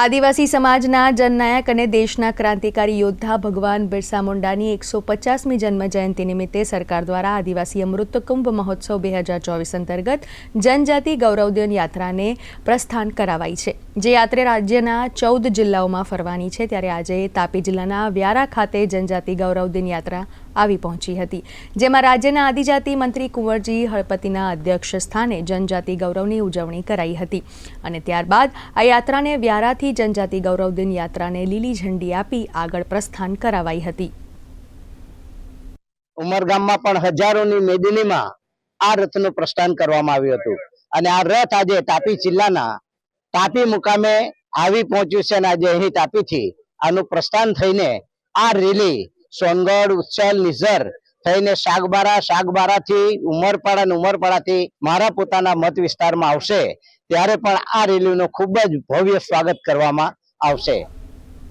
આદિવાસી સમાજના જનનાયક અને દેશના ક્રાંતિકારી યોદ્ધા ભગવાન બિરસા મુંડાની એકસો પચાસમી જન્મ જયંતિ નિમિત્તે સરકાર દ્વારા આદિવાસી અમૃત કુંભ મહોત્સવ બે હજાર ચોવીસ અંતર્ગત જનજાતિ ગૌરવદન યાત્રાને પ્રસ્થાન કરાવાઈ છે. જે યાત્રા રાજ્યના ચૌદ જિલ્લાઓમાં ફરવાની છે. ત્યારે આજે તાપી જિલ્લાના વ્યારા ખાતે જનજાતિ ગૌરવદિન યાત્રા આવી પહોંચી હતી. જેમાં રાજ્યના આદિજાતિ મંત્રી કુંવરજી હળપતિના અધ્યક્ષ સ્થાને જનજાતિ ગૌરવની ઉજવણી કરાઈ હતી. અને ત્યારબાદ આ યાત્રાને વ્યારાથી જનજાતિ ગૌરવ દિન યાત્રાને લીલી ઝંડી આપી આગળ પ્રસ્થાન કરાવાઈ હતી. ઉમરગામમાં પણ હજારોની મેદનીમાં આ રથનું પ્રસ્થાન કરવામાં આવ્યું હતું. અને આ રથ આજે તાપી જિલ્લાના તાપી મુકામે આવી પહોંચ્યું છે અને આજે અહીં તાપીથી આનું પ્રસ્થાન થઈને આ રેલી સોનગઢ ઉચ્છલ નિઝર થઈને શાકબારા શાકબારાથી ઉમરપાડા અને ઉમરપાડાથી મારા પોતાના મત વિસ્તારમાં આવશે. ત્યારે પણ આ રેલીનું ખૂબ જ ભવ્ય સ્વાગત કરવામાં આવશે.